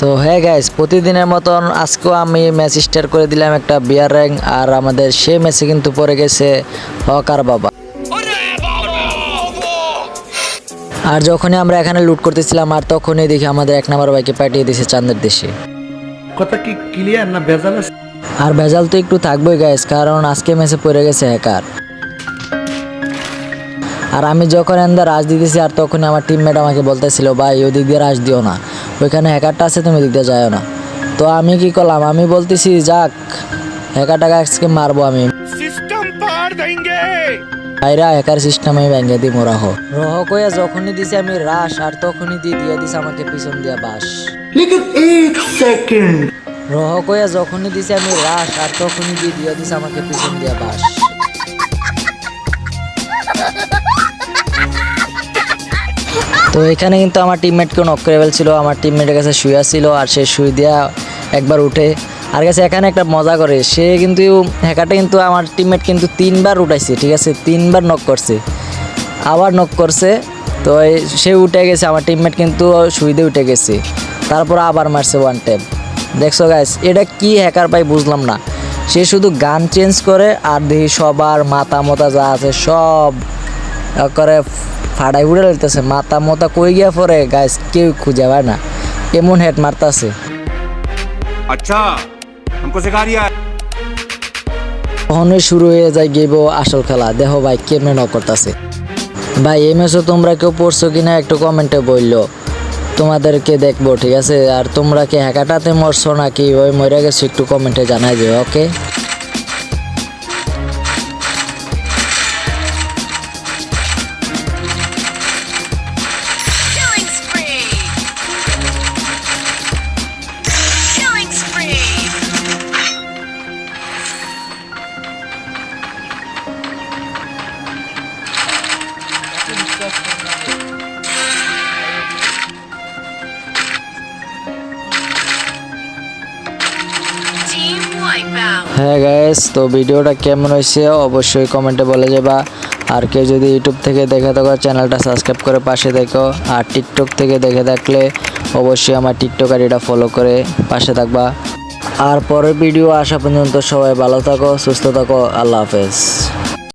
তো হ্যাঁ গাইস প্রতিদিনের মতন আজকেও আমি ম্যাচ স্টার্ট করে দিলাম একটা বিয়ার র্যাঙ্ক আর আমাদের সেই ম্যাচে কিন্তু পড়ে গেছে হকার বাবা। আর যখনই আমরা এখানে লুট করতেছিলাম আর তখনই দেখি আমাদের এক নাম্বার বাইকে পাঠিয়ে দিয়েছে চাঁদের দেশে। কথা কি ক্লিয়ার না ভেজাল আর ভেজাল তো একটু থাকবোই গাইস কারণ আজকে ম্যাচে পড়ে গেছে হ্যাকার আর আমি যখন এন্দা রাজ দিতেছি আর তখনই আমার টিমমেট আমাকে বলতেছিল ভাই ওই দিক দিয়ে রাজ দিও না। ওইখানে হ্যাকারটা আছে তুমি ওই দিক দিয়ে যাও না। তো আমি কি করলাম? আমি বলতেছি যাক হ্যাকারটাকে আজকে মারবো আমি। ভাইরা হ্যাকার সিস্টেম আমি ভেঙে দিই মোরাহ রহ কইয়া যখনই দিছি আমি রাস আর তখনই দিয়ে দিয়ে দিছে আমাকে পিছন দিয়া বাস। রহ কইয়া যখনই দিছি আমি রাস আর তখনই দিয়ে দিয়ে দিছে আমাকে পিছন দিয়া বাস। তো এখানে কিন্তু আমার টিমমেটকেও নক করে ফেলছিল, আমার টিমমেটের কাছে শুয়ে ছিল আর সে শুয়ে দিয়া একবার উঠে। আর কাছে এখানে একটা মজা করে, সে কিন্তু হ্যাকারটা কিন্তু আমার টিমমেট কিন্তু তিনবার উঠাইছে, ঠিক আছে? তিনবার নক করছে। আবার নক করছে, তো সে উঠে গেছে, আমার টিমমেট কিন্তু শুইতে উঠে গেছে। তারপর আবার মারছে ওয়ান টাইম দেখছ গাইস এটা কি হ্যাকার পাই বুঝলাম না। সে শুধু গান চেঞ্জ করে আর দেখি সবার মাথা মতা যা আছে সব করে ফাটাই উড়ে লাগতেছে মাথা মতা কই গিয়া পরে গাছ কেউ খুঁজে পায় না। এমন হেড মারতাছে। আচ্ছা তখনই শুরু হয়ে যায় গেব আসল খেলা। দেখো ভাই কেমনে ন করতেছে। ভাই এই ম্যাচও তোমরা কেউ পড়ছো কিনা একটু কমেন্টে বলল। তোমাদেরকে দেখব ঠিক আছে? আর তোমরা কি হ্যাকাটাতে মরছো নাকি? ওই মরে গেছো একটু কমেন্টে জানাই দিও ওকে হ্যাঁ গাইস তো ভিডিওটা কেমন হয়েছে অবশ্যই কমেন্টে বলে যাবা। আর কেউ যদি ইউটিউব থেকে দেখে থাকো চ্যানেলটা সাবস্ক্রাইব করে পাশে দেখো। আর টিকটক থেকে দেখে থাকলে অবশ্যই আমার টিকটক আইডিটা ফলো করে পাশে থাকবা। আর পরের ভিডিও আসা পর্যন্ত সবাই ভালো থাকো, সুস্থ থাকো, আল্লাহ হাফেজ।